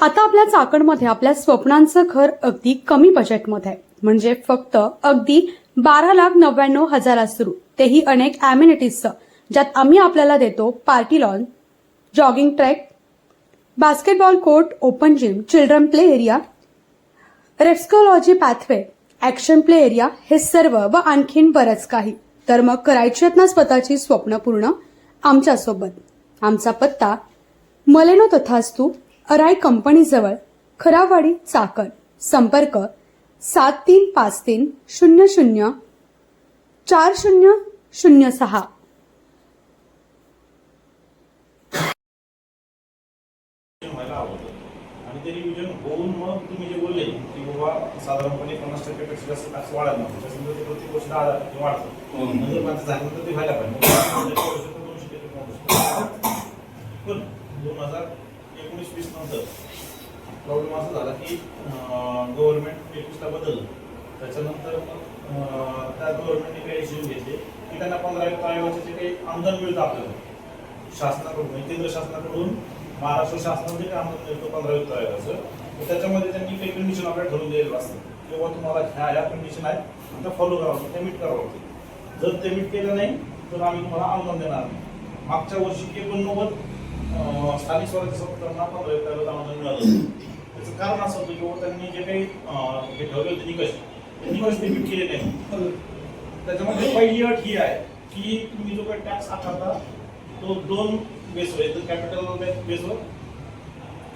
आता आपल्या चाकणमध्ये आपल्या स्वप्नांचं घर अगदी कमी बजेटमध्ये आहे. म्हणजे फक्त अगदी बारा लाख नव्याण्णव हजारात सुरू. तेही अनेक अम्युनिटीजचं ज्यात आम्ही आपल्याला देतो party lawn jogging track basketball court open gym children play area रेस्कोलॉजी pathway action play area हे सर्व व आणखीन बरंच काही. तर मग करायची आहेत ना स्वतःची स्वप्न पूर्ण? आमच्यासोबत. आमचा पत्ता मलेनो तथास्तू अराय कंपनीजवळ खरावाडी चाकण संपर्क सात तीन पाच तीन शून्य शून्य चार शून्य शून्य सहा. व्हायला आवडतं. आणि ते रिव्हिजन होऊन मग तुम्ही जे बोलले की बाबा साधारणपणे पन्नास जास्त टॅक्स वाढत नाही त्याच्यामुळे ते प्रत्येक वर्ष दहा हजार टक्के वाढतं. नंतर माझं झालं तर ते व्हायला पाहिजे. म्हणजे. पण एकोणीस वीस नंतर प्रॉब्लेम असा झाला की गव्हर्नमेंट एकवीसला बदललं. त्याच्यानंतर मग त्या गव्हर्नमेंटने काही डिसिजन घेतले की त्यांना पंधरा आयोगाचे वर्षाचे काही आमदान मिळतं आपल्याला. शासनाकडून म्हणजे केंद्र शासनाकडून महाराष्ट्र शासनामध्ये जे आमदान मिळतो पंधरा वित्त आयोगाचं तर त्याच्यामध्ये त्यांनी काही कंडिशन आपल्याला ठरवून दिलेलं असतं. किंवा तुम्हाला ह्या ह्या कंडिशन आहेत त्या फॉलो करावं ते मीट करावं लागते. जर ते मीट केलं नाही तर आम्ही तुम्हाला अनुदान देणार नाही. मागच्या वर्षी एकोणनव्वद स्थानिक स्वराज्य पंधरा वित्त आयोगाचं अनुदान मिळालं त्याचं कारण असं होतं की त्यांनी जे काही हे ठरवले होते निकष ते निकष मीट केले नाही त्याच्यामध्ये पहिली अट ही आहे की तुम्ही जो काही टॅक्स आकारता तो दोन बेसवर येतो कॅपिटल बेसवर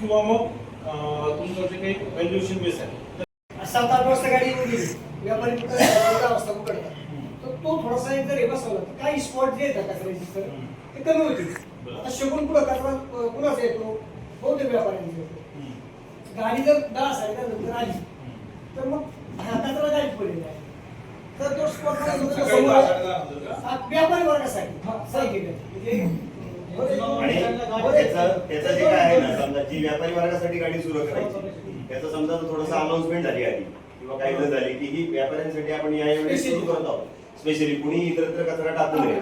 किंवा मग तुमचं जे काही व्हॅल्युएशन बेस आहे सात आठ वाजता गाडी येऊन गेली. व्यापारी एवढा वाजता उघडतात तर तो थोडासा एक जर हे बसवला तर काही स्पॉट जे येतात कचऱ्याची तर ते कमी होतील आता शगून पुढं कचरा कुणाचा येतो? बहुतेक व्यापाऱ्यांचा येतो. गाडी जर दहा साडेदहा आली. तर मग कचरा गाडीत पडलेला आहे. तर तो स्पॉट? व्यापारी वर्गासाठी. हा. म्हणजे आणि त्याचं जे काय आहे ना समजा जी व्यापारी वर्गासाठी गाडी सुरू करायची त्याचं समजा थोडंसं अनाउन्समेंट झाली आधी किंवा काही झाली की ही व्यापाऱ्यांसाठी आपण या सुरू करत आहोत. स्पेशली कुणी इतरत्र कचरा टाकू नये.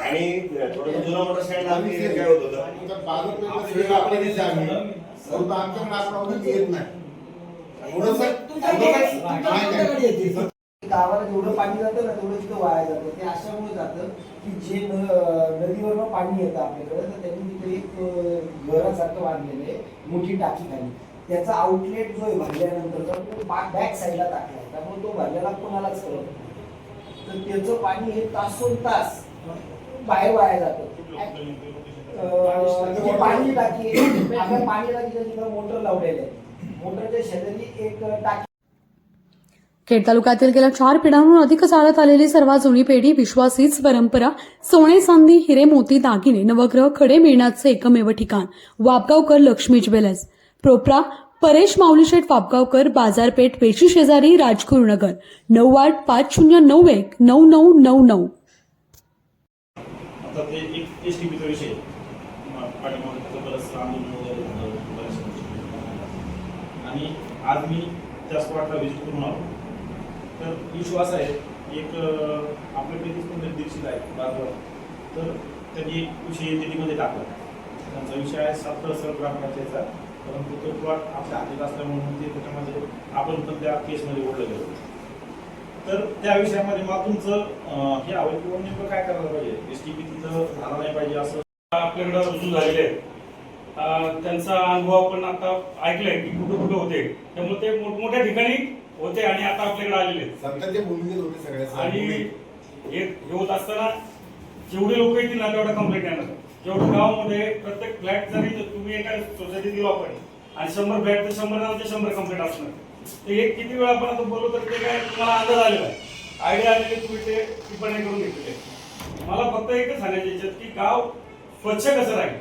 आणि थोडंसं जुना मोटर स्टँड आम्ही काय होत होतं? येत नाही. गावाला जेवढं पाणी जातं ना तेवढं तिथं वाया जातं. ते अशामुळे जातं की जे न- नदीवरनं पाणी येतं आपल्याकडे तर त्यांनी तिथे एक घरासारखं बांधलेलं आहे. मोठी टाकी खाली त्याचा आउटलेट जो आहे भरल्यानंतरचा तो बॅक साईडला टाकला आहे. त्यामुळे तो भरलेला कोणालाच कळत नाही. त्याचं पाणी हे तासोन तास बाहेर वाया जातं. पाणी टाकी आहे, आपल्या पाणी टाकीच्या तिथं मोटर लावलेलं आहे. मोटरच्या शेजारी एक टाकी खेड तालुक्यातील गेल्या चार पिढ्यांहून अधिक चालत आलेली सर्वात जुनी पेढी विश्वासीच परंपरा सोने चांदी हिरे मोती दागिने नवग्रह खडे मिळण्याचे एकमेव ठिकाण वापगावकर लक्ष्मी ज्वेलर्स. प्रोप्रा परेश माऊलीशेठ वापगावकर बाजारपेठ पेशी शेजारी राजगुरुनगर नऊ आठ पाच शून्य नऊ एक नऊ नऊ नऊ नऊ. आणि आज मी त्या स्पॉटला व्हिजिट करून आलो. तर इश्यू असा आहे एक अं, आपल्याकडे तीच पण दीडशे आहे बाजूला. तर त्यांनी एक विषय दिल्लीमध्ये टाकला. त्यांचा विषय आहे सात सर ग्रामपंचायतचा. परंतु तो प्लॉट आपल्या हातीत असल्यामुळे ते त्याच्यामध्ये आपण पण त्या केसमध्ये ओढलं गेलो. तर त्या विषयामध्ये मला तुमचं हे हवं किंवा नेमकं काय करायला पाहिजे? एस टी पी तिथं झाला नाही पाहिजे असं? आपल्याकडे रुजू झालेले आहेत. अं, त्यांचा अनुभव आपण आता ऐकलाय की कुठं कुठं होते. त्यामुळे ते मोठमोठ्या ठिकाणी होते आणि आता आपल्याकडे आलेले आहेत. सत्ताच्या भूमिकेत होते सगळ्या आणि हे हे होत असताना जेवढे लोक येतील ना तेवढा कंप्लेंट येणार. जेवढं गावामध्ये प्रत्येक फ्लॅट जरी तुम्ही एका सोसायटी दिलो आपण आणि शंभर फ्लॅट तर शंभर नावाचे शंभर कंप्लेंट असणार. ते एक किती वेळा आपण आता बोललो तर ते काय तुम्हाला अंदाज आलेला आहे आयडिया आलेली तुम्ही ते टिप्पणी करून घेतलेले मला फक्त एकच सांगायचं याच्यात की गाव स्वच्छ कसं राहील?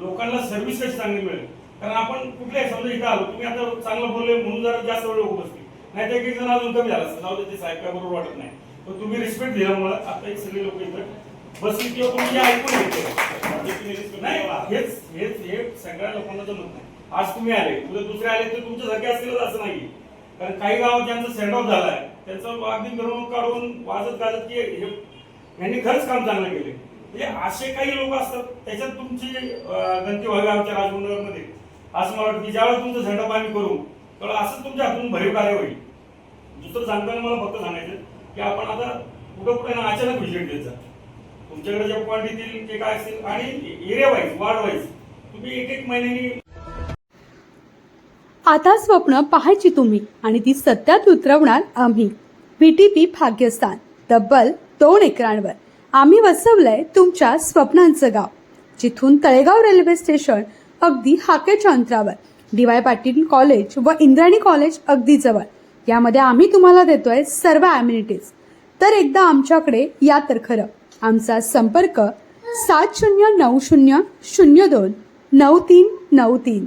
लोकांना सर्व्हिस कशी चांगली मिळेल? कारण आपण कुठल्याही समजा इथं आलो तुम्ही आता चांगलं बोलले म्हणून जरा जास्त वेळ लोक नाही तर एक जण अजून कमी झाला असतं. जाऊ दे ते साहेब काय बरोबर वाटत नाही. पण तुम्ही रिस्पेक्ट दिल्यामुळे आता एक सगळे लोक इथं बसली किंवा कोणी जे ऐकून घेतले. नाही हेच हेच हे सगळ्या लोकांना जमत नाही. आज तुम्ही आले उद्या दुसरे आले तर तुमच्यासारखे असतीलच असं नाही कारण काही गाव ज्यांचा सेंड ऑफ झालाय त्यांचं अगदी मिरवणूक काढून वाजत गाजत की हे यांनी खरंच काम चांगलं केले. म्हणजे असे काही लोक असतात त्याच्यात तुमची गणती व्हावी आमच्या राजमंडळामध्ये असं मला वाटतं की ज्यावेळेस तुमचं झेंडा आम्ही करू त्यावेळेस असंच तुमच्या हातून भरीव कार्य होईल. दुसरं सांगताना मला फक्त सांगायचं की आपण आता कुठं कुठे अचानक व्हिजिट द्यायचा तुमच्याकडे जे पॉईंट येतील ते काय असतील आणि एरिया वाईज वार्ड वाईज तुम्ही एक एक महिन्यानी आता स्वप्न पाहायची तुम्ही आणि ती सत्यात उतरवणार आम्ही. व्हीटीपी भाग्यस्थान तब्बल दोन एकरांवर. आम्ही वसवलंय तुमच्या स्वप्नांचं गाव. जिथून तळेगाव रेल्वे स्टेशन अगदी हाकेच्या अंतरावर. डी वाय पाटील कॉलेज व इंद्राणी कॉलेज अगदी जवळ. यामध्ये आम्ही तुम्हाला देतोय सर्व ॲम्युनिटीज तर एकदा आमच्याकडे या तर खरं. आमचा संपर्क सात शून्य नऊ शून्य शून्य दोन नऊ तीन नऊ तीन.